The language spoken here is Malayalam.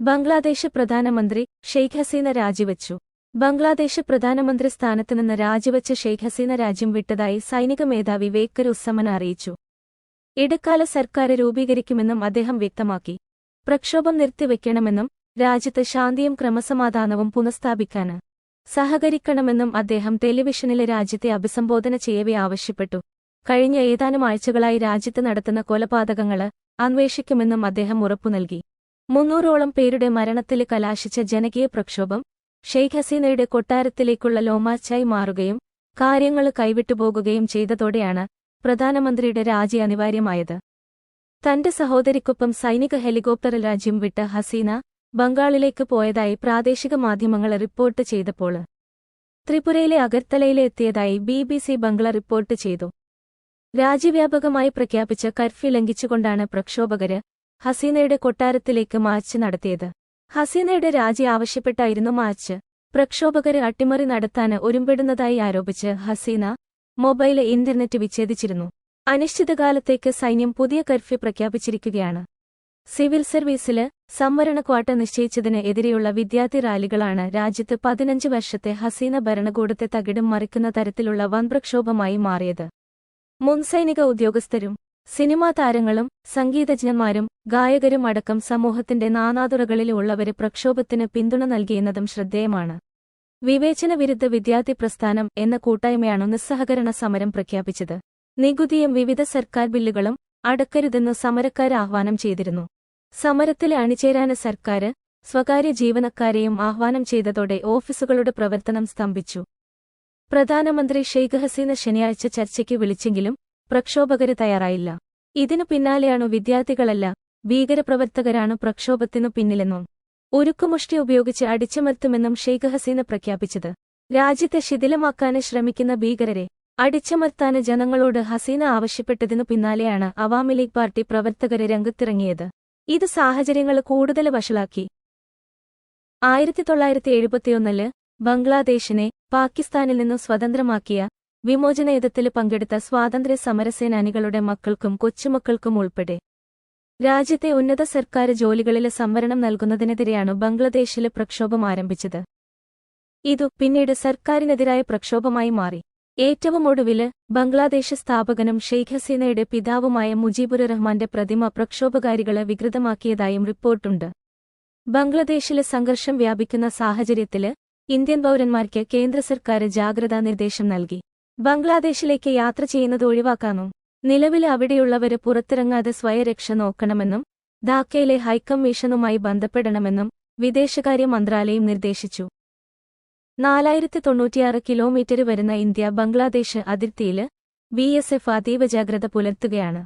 ബംഗ്ലാദേശ് പ്രധാനമന്ത്രി ഷെയ്ഖ് ഹസീന രാജിവച്ചു. ബംഗ്ലാദേശ് പ്രധാനമന്ത്രി സ്ഥാനത്ത് നിന്ന് രാജിവച്ച ഷെയ്ഖ് ഹസീന രാജ്യം വിട്ടതായി സൈനിക മേധാവി വേക്കർ ഉസ്സമൻ അറിയിച്ചു. ഇടക്കാല സർക്കാർ രൂപീകരിക്കുമെന്നും അദ്ദേഹം വ്യക്തമാക്കി. പ്രക്ഷോഭം നിർത്തിവെക്കണമെന്നും രാജ്യത്ത് ശാന്തിയും ക്രമസമാധാനവും പുനഃസ്ഥാപിക്കാൻ സഹകരിക്കണമെന്നും അദ്ദേഹം ടെലിവിഷനിലെ രാജ്യത്തെ അഭിസംബോധന ചെയ്യവേ ആവശ്യപ്പെട്ടു. കഴിഞ്ഞ ഏതാനും ആഴ്ചകളായി രാജ്യത്ത് നടത്തുന്ന കൊലപാതകങ്ങൾ അന്വേഷിക്കുമെന്നും അദ്ദേഹം ഉറപ്പു നൽകി മുന്നൂറോളം പേരുടെ മരണത്തിൽ കലാശിച്ച ജനകീയ പ്രക്ഷോഭം ഷെയ്ഖ് ഹസീനയുടെ കൊട്ടാരത്തിലേക്കുള്ള ലോമാച്ചായി മാറുകയും കാര്യങ്ങൾ കൈവിട്ടുപോകുകയും ചെയ്തതോടെയാണ് പ്രധാനമന്ത്രിയുടെ രാജി അനിവാര്യമായത്. തന്റെ സഹോദരിക്കൊപ്പം സൈനിക ഹെലികോപ്റ്റർ രാജ്യം വിട്ട് ഹസീന ബംഗാളിലേക്ക് പോയതായി പ്രാദേശിക മാധ്യമങ്ങൾ റിപ്പോർട്ട് ചെയ്തപ്പോൾ ത്രിപുരയിലെ അഗർത്തലയിലെ എത്തിയതായി B B C Bangla report ചെയ്തു. രാജ്യവ്യാപകമായി പ്രഖ്യാപിച്ച കർഫ്യൂ ലംഘിച്ചുകൊണ്ടാണ് പ്രക്ഷോഭകര് ഹസീനയുടെ കൊട്ടാരത്തിലേക്ക് മാച്ച് നടത്തിയത്. ഹസീനയുടെ രാജി ആവശ്യപ്പെട്ടായിരുന്നു മാച്ച് പ്രക്ഷോഭകരെ അട്ടിമറി നടത്താൻ ഒരുമ്പെടുന്നതായി ആരോപിച്ച് ഹസീന മൊബൈൽ ഇന്റർനെറ്റ് വിച്ഛേദിച്ചിരുന്നു. അനിശ്ചിതകാലത്തേക്ക് സൈന്യം പുതിയ കർഫ്യൂ പ്രഖ്യാപിച്ചിരിക്കുകയാണ്. സിവിൽ സർവീസിൽ സംവരണ ക്വാട്ട നിശ്ചയിച്ചതിന് എതിരെയുള്ള വിദ്യാർത്ഥി റാലികളാണ് രാജ്യത്ത് പതിനഞ്ച് വർഷത്തെ ഹസീന ഭരണകൂടത്തെ തകിടം മറിക്കുന്ന തരത്തിലുള്ള വൻപ്രക്ഷോഭമായി മാറിയത്. മുൻസൈനിക ഉദ്യോഗസ്ഥരും സിനിമാ താരങ്ങളും സംഗീതജ്ഞന്മാരും ഗായകരും അടക്കം സമൂഹത്തിന്റെ നാനാതുറകളിലുള്ളവര് പ്രക്ഷോഭത്തിന് പിന്തുണ നൽകിയെന്നതും ശ്രദ്ധേയമാണ്. വിവേചന വിരുദ്ധ വിദ്യാർത്ഥി പ്രസ്ഥാനം എന്ന കൂട്ടായ്മയാണ് നിസ്സഹകരണ സമരം പ്രഖ്യാപിച്ചത്. നികുതിയും വിവിധ സർക്കാർ ബില്ലുകളും അടക്കരുതെന്നു സമരക്കാർ ആഹ്വാനം ചെയ്തിരുന്നു. സമരത്തിൽ അണിചേരാന് സർക്കാര് സ്വകാര്യ ജീവനക്കാരെയും ആഹ്വാനം ചെയ്തതോടെ ഓഫീസുകളുടെ പ്രവർത്തനം സ്തംഭിച്ചു. പ്രധാനമന്ത്രി ഷെയ്ഖ് ഹസീന ശനിയാഴ്ച ചർച്ചയ്ക്ക് വിളിച്ചെങ്കിലും പ്രക്ഷോഭകര് തയ്യാറായില്ല. ഇതിനു പിന്നാലെയാണു വിദ്യാർത്ഥികളല്ല ഭീകരപ്രവർത്തകരാണ് പ്രക്ഷോഭത്തിനു പിന്നിലെന്നും ഉരുക്കുമുഷ്ടി ഉപയോഗിച്ച് അടിച്ചമർത്തുമെന്നും ഷെയ്ഖ് ഹസീന പ്രഖ്യാപിച്ചത്. രാജ്യത്തെ ശിഥിലമാക്കാന് ശ്രമിക്കുന്ന ഭീകരരെ അടിച്ചമർത്താന് ജനങ്ങളോട് ഹസീന ആവശ്യപ്പെട്ടതിനു പിന്നാലെയാണ് അവാമി ലീഗ് പാർട്ടി പ്രവർത്തകരെ രംഗത്തിറങ്ങിയത്. ഇത് സാഹചര്യങ്ങൾ കൂടുതൽ വഷളാക്കി. ആയിരത്തി തൊള്ളായിരത്തി എഴുപത്തിയൊന്നിൽ ബംഗ്ലാദേശിനെ പാകിസ്ഥാനിൽ നിന്നും സ്വതന്ത്രമാക്കിയ വിമോചനയുദ്ധത്തിൽ പങ്കെടുത്ത സ്വാതന്ത്ര്യ സമരസേനാനികളുടെ മക്കൾക്കും കൊച്ചുമക്കൾക്കും ഉൾപ്പെടെ രാജ്യത്തെ ഉന്നത സർക്കാർ ജോലികളിലെ സംവരണം നൽകുന്നതിനെതിരെയാണ് ബംഗ്ലാദേശിൽ പ്രക്ഷോഭം ആരംഭിച്ചത്. ഇതു പിന്നീട് സർക്കാരിനെതിരായ പ്രക്ഷോഭമായി മാറി. ഏറ്റവും ഒടുവിൽ ബംഗ്ലാദേശ് സ്ഥാപകനും ഷെയ്ഖ് ഹസീനയുടെ പിതാവുമായ മുജീബുർ റഹ്മാന്റെ പ്രതിമ പ്രക്ഷോഭകാരികളെ വികൃതമാക്കിയതായും റിപ്പോർട്ടുണ്ട്. ബംഗ്ലാദേശിലെ സംഘർഷം വ്യാപിക്കുന്ന സാഹചര്യത്തിൽ ഇന്ത്യൻ പൗരന്മാർക്ക് കേന്ദ്ര സർക്കാർ ജാഗ്രതാ നിർദ്ദേശം നൽകി. ബംഗ്ലാദേശിലേക്ക് യാത്ര ചെയ്യുന്നത് ഒഴിവാക്കാനും നിലവിൽ അവിടെയുള്ളവര് പുറത്തിറങ്ങാതെ സ്വയരക്ഷ നോക്കണമെന്നും ധാക്കയിലെ ഹൈക്കമ്മീഷനുമായി ബന്ധപ്പെടണമെന്നും വിദേശകാര്യ മന്ത്രാലയം നിർദ്ദേശിച്ചു. നാലായിരത്തി തൊണ്ണൂറ്റിയാറ് കിലോമീറ്റർ വരുന്ന ഇന്ത്യ ബംഗ്ലാദേശ് അതിർത്തിയിൽ ബി എസ് എഫ് അതീവ ജാഗ്രത പുലർത്തുകയാണ്.